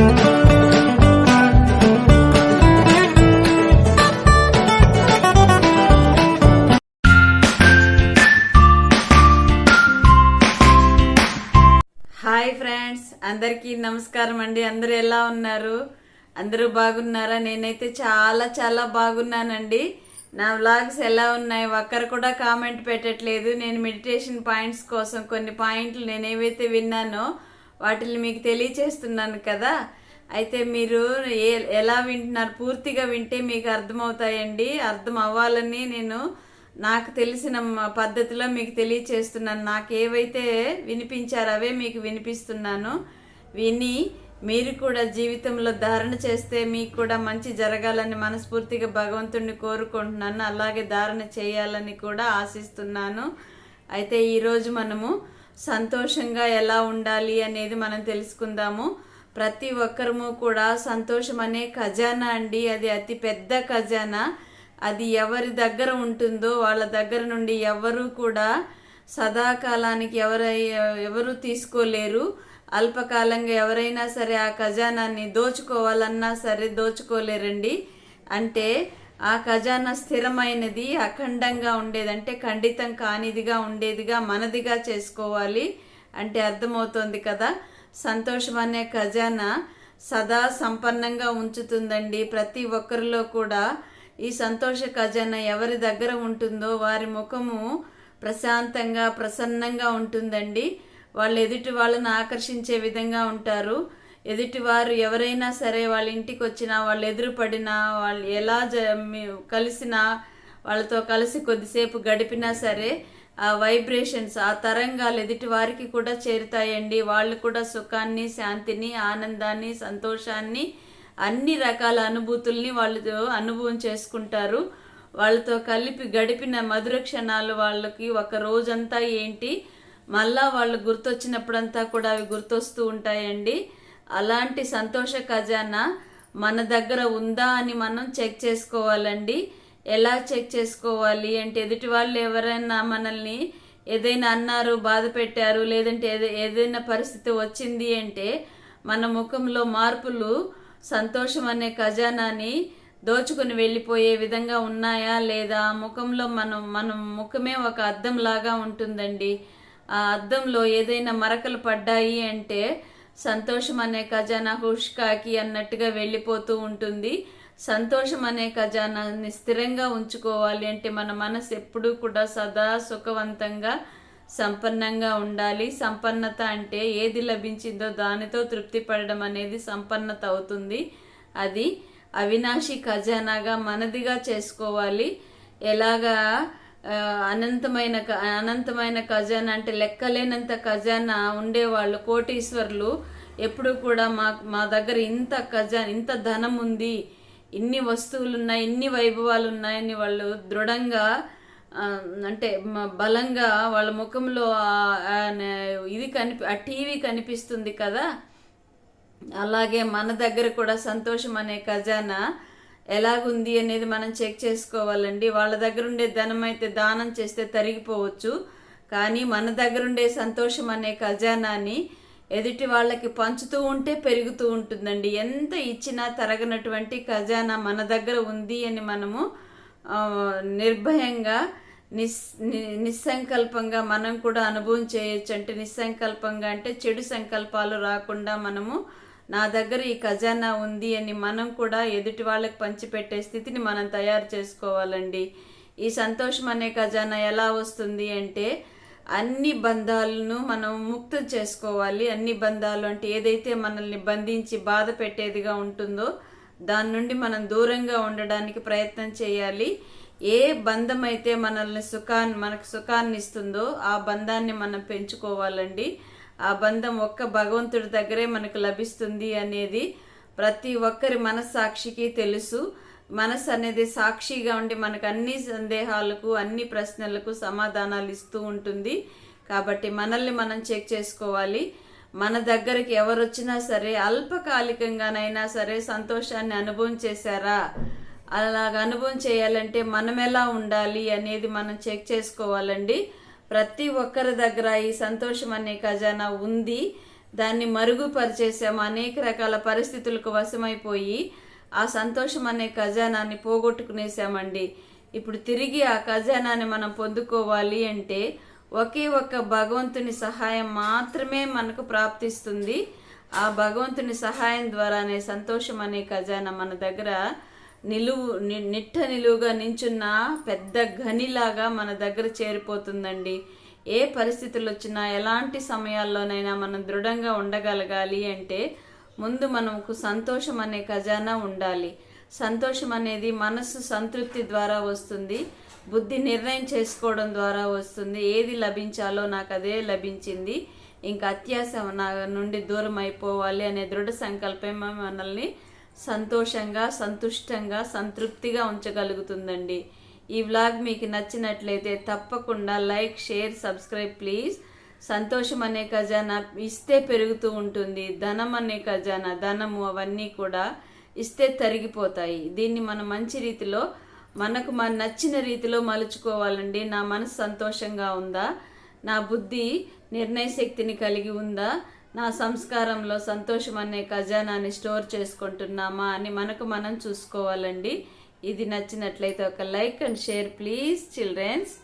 Hi friends అందరికీ నమస్కారం అండి. అందరూ ఎలా ఉన్నారు? అందరూ బాగున్నారా? నేనైతే చాలా చాలా బాగున్నానండి. నా వ్లాగ్స్ ఎలా ఉన్నాయి? ఒక్కరు కూడా కామెంట్ పెట్టట్లేదు. నేను మెడిటేషన్ పాయింట్స్ కోసం కొన్ని పాయింట్లు నేను ఏవైతే విన్నానో వాటిని మీకు తెలియచేస్తున్నాను కదా. అయితే మీరు ఏ ఎలా వింటున్నారు? పూర్తిగా వింటే మీకు అర్థమవుతాయండి. అర్థం అవ్వాలని నేను నాకు తెలిసిన పద్ధతిలో మీకు తెలియచేస్తున్నాను. నాకు ఏవైతే వినిపించారో అవే మీకు వినిపిస్తున్నాను. విని మీరు కూడా జీవితంలో ధారణ చేస్తే మీకు కూడా మంచి జరగాలని మనస్ఫూర్తిగా భగవంతుడిని కోరుకుంటున్నాను. అలాగే ధారణ చేయాలని కూడా ఆశిస్తున్నాను. అయితే ఈరోజు మనము సంతోషంగా ఎలా ఉండాలి అనేది మనం తెలుసుకుందాము. ప్రతి ఒక్కరము కూడా సంతోషం అనే ఖజానా అండి. అది అతి పెద్ద ఖజానా. అది ఎవరి దగ్గర ఉంటుందో వాళ్ళ దగ్గర నుండి ఎవరు కూడా సదాకాలానికి ఎవరై ఎవరు తీసుకోలేరు. అల్పకాలంగా ఎవరైనా సరే ఆ ఖజానాన్ని దోచుకోవాలన్నా సరే దోచుకోలేరండి. అంటే ఆ ఖజానా స్థిరమైనది అఖండంగా ఉండేది అంటే ఖండితం కానిదిగా ఉండేదిగా మనదిగా చేసుకోవాలి అంటే అర్థమవుతోంది కదా. సంతోషం అనే ఖజానా సదా సంపన్నంగా ఉంచుతుందండి. ప్రతి ఒక్కరిలో కూడా ఈ సంతోష ఖజానా ఎవరి దగ్గర ఉంటుందో వారి ముఖము ప్రశాంతంగా ప్రసన్నంగా ఉంటుందండి. వాళ్ళు ఎదుటి వాళ్ళని ఆకర్షించే విధంగా ఉంటారు. ఎదుటివారు ఎవరైనా సరే వాళ్ళ ఇంటికి వచ్చినా వాళ్ళు ఎదురుపడినా వాళ్ళు ఎలా జ కలిసినా వాళ్ళతో కలిసి కొద్దిసేపు గడిపినా సరే ఆ వైబ్రేషన్స్ ఆ తరంగాలు ఎదుటి వారికి కూడా చేరుతాయండి. వాళ్ళు కూడా సుఖాన్ని శాంతిని ఆనందాన్ని సంతోషాన్ని అన్ని రకాల అనుభూతుల్ని వాళ్ళు అనుభవం చేసుకుంటారు. వాళ్ళతో కలిపి గడిపిన మధుర క్షణాలు వాళ్ళకి ఒక రోజంతా ఏంటి? మళ్ళా వాళ్ళు గుర్తొచ్చినప్పుడంతా కూడా అవి గుర్తొస్తూ ఉంటాయండి. అలాంటి సంతోష ఖజానా మన దగ్గర ఉందా అని మనం చెక్ చేసుకోవాలండి. ఎలా చెక్ చేసుకోవాలి అంటే ఎదుటి వాళ్ళు ఎవరైనా మనల్ని ఏదైనా అన్నారు బాధ పెట్టారు లేదంటే ఏద- ఏదైనా పరిస్థితి వచ్చింది అంటే మన ముఖంలో మార్పులు సంతోషం అనే ఖజానాని దోచుకుని వెళ్ళిపోయే విధంగా ఉన్నాయా లేదా? ఆ ముఖంలో మనం మనం ముఖమే ఒక అద్దం లాగా ఉంటుందండి. ఆ అద్దంలో ఏదైనా మరకలు పడ్డాయి అంటే సంతోషం అనే ఖజానా హుష్కాకి అన్నట్టుగా వెళ్ళిపోతూ ఉంటుంది. సంతోషం అనే ఖజానాన్ని స్థిరంగా ఉంచుకోవాలి అంటే మన మనసు ఎప్పుడూ కూడా సదా సుఖవంతంగా సంపన్నంగా ఉండాలి. సంపన్నత అంటే ఏది లభించిందో దానితో తృప్తి పడడం అనేది సంపన్నత అవుతుంది. అది అవినాశి ఖజానాగా మనదిగా చేసుకోవాలి. ఎలాగా అనంతమైన క- అనంతమైన ఖజానా అంటే లెక్కలేనంత ఖజానా ఉండేవాళ్ళు కోటీశ్వర్లు. ఎప్పుడు కూడా మా మా దగ్గర ఇంత ఖజానా ఇంత ధనం ఉంది. ఇన్ని వస్తువులు ఉన్నాయి ఇన్ని వైభవాలు ఉన్నాయని వాళ్ళు దృఢంగా అంటే బలంగా వాళ్ళ ముఖంలో ఇది కనిపి ఆ టీవీ కనిపిస్తుంది కదా? అలాగే మన దగ్గర కూడా సంతోషం అనే ఖజానా ఎలాగుంది అనేది మనం చెక్ చేసుకోవాలండి. వాళ్ళ దగ్గర ఉండే ధనం అయితే దానం చేస్తే తరిగిపోవచ్చు. కానీ మన దగ్గర ఉండే సంతోషం అనే ఖజానాని ఎదుటి వాళ్ళకి పంచుతూ ఉంటే పెరుగుతూ ఉంటుందండి. ఎంత ఇచ్చినా తరగనటువంటి ఖజానా మన దగ్గర ఉంది అని మనము నిర్భయంగా నిస్ నిస్సంకల్పంగా మనం కూడా అనుభవం చేయొచ్చు అంటే నిస్సంకల్పంగా అంటే చెడు సంకల్పాలు రాకుండా మనము నా దగ్గర ఈ ఖజానా ఉంది అని మనం కూడా ఎదుటి వాళ్ళకి పంచిపెట్టే స్థితిని మనం తయారు చేసుకోవాలండి. ఈ సంతోషం అనే ఖజానా ఎలా వస్తుంది అంటే అన్ని బంధాలను మనం ముక్తం చేసుకోవాలి. అన్ని బంధాలు అంటే ఏదైతే మనల్ని బంధించి బాధ పెట్టేదిగా ఉంటుందో దాని నుండి మనం దూరంగా ఉండడానికి ప్రయత్నం చేయాలి. ఏ బంధం అయితే మనల్ని సుఖాన్ని మనకు సుఖాన్ని ఇస్తుందో ఆ బంధాన్ని మనం పెంచుకోవాలండి. ఆ బంధం ఒక్క భగవంతుడి దగ్గరే మనకు లభిస్తుంది అనేది ప్రతి ఒక్కరి మనస్సాక్షికి తెలుసు. మనసు అనేది సాక్షిగా ఉండి మనకు అన్ని సందేహాలకు అన్ని ప్రశ్నలకు సమాధానాలు ఇస్తూ ఉంటుంది. కాబట్టి మనల్ని మనం చెక్ చేసుకోవాలి. మన దగ్గరికి ఎవరు వచ్చినా సరే అల్పకాలికంగానైనా సరే సంతోషాన్ని అనుభవం చేశారా? అలాగ అనుభవం చేయాలంటే మనం ఎలా ఉండాలి అనేది మనం చెక్ చేసుకోవాలండి. ప్రతి ఒక్కరి దగ్గర ఈ సంతోషం అనే ఖజానా ఉంది. దాన్ని మరుగుపరిచేసాము అనేక రకాల పరిస్థితులకు వశమైపోయి ఆ సంతోషం అనే ఖజానాన్ని పోగొట్టుకునేసామండి. ఇప్పుడు తిరిగి ఆ ఖజానాన్ని మనం పొందుకోవాలి అంటే ఒకే ఒక్క భగవంతుని సహాయం మాత్రమే మనకు ప్రాప్తిస్తుంది. ఆ భగవంతుని సహాయం ద్వారానే సంతోషం అనే ఖజానా మన దగ్గర నిలువు నిట్ట నిలువుగా నించున్న పెద్ద గనిలాగా మన దగ్గర చేరిపోతుందండి. ఏ పరిస్థితులు వచ్చినా ఎలాంటి సమయాల్లోనైనా మనం దృఢంగా ఉండగలగాలి అంటే ముందు మనకు సంతోషం అనే ఖజానా ఉండాలి. సంతోషం అనేది మనసు సంతృప్తి ద్వారా వస్తుంది. బుద్ధి నిర్ణయం చేసుకోవడం ద్వారా వస్తుంది. ఏది లభించాలో నాకు అదే లభించింది. ఇంకా అత్యాశ నా నుండి దూరం అయిపోవాలి అనే దృఢ సంకల్పం మనల్ని సంతోషంగా సంతుష్టంగా సంతృప్తిగా ఉంచగలుగుతుందండి. ఈ వ్లాగ్ మీకు నచ్చినట్లయితే తప్పకుండా లైక్ షేర్ సబ్స్క్రైబ్ ప్లీజ్. సంతోషం అనే ఖజానా ఇస్తే పెరుగుతూ ఉంటుంది. ధనం అనే ఖజానా ధనము అవన్నీ కూడా ఇస్తే తరిగిపోతాయి. దీన్ని మనం మంచి రీతిలో మనకు మన నచ్చిన రీతిలో మలుచుకోవాలండి. నా మనసు సంతోషంగా ఉందా? నా బుద్ధి నిర్ణయ శక్తిని కలిగి ఉందా? నా సంస్కారంలో సంతోషం అనే ఖజానాన్ని స్టోర్ చేసుకుంటున్నామా అని మనకు మనం చూసుకోవాలండి. ఇది నచ్చినట్లయితే ఒక like and share please children's.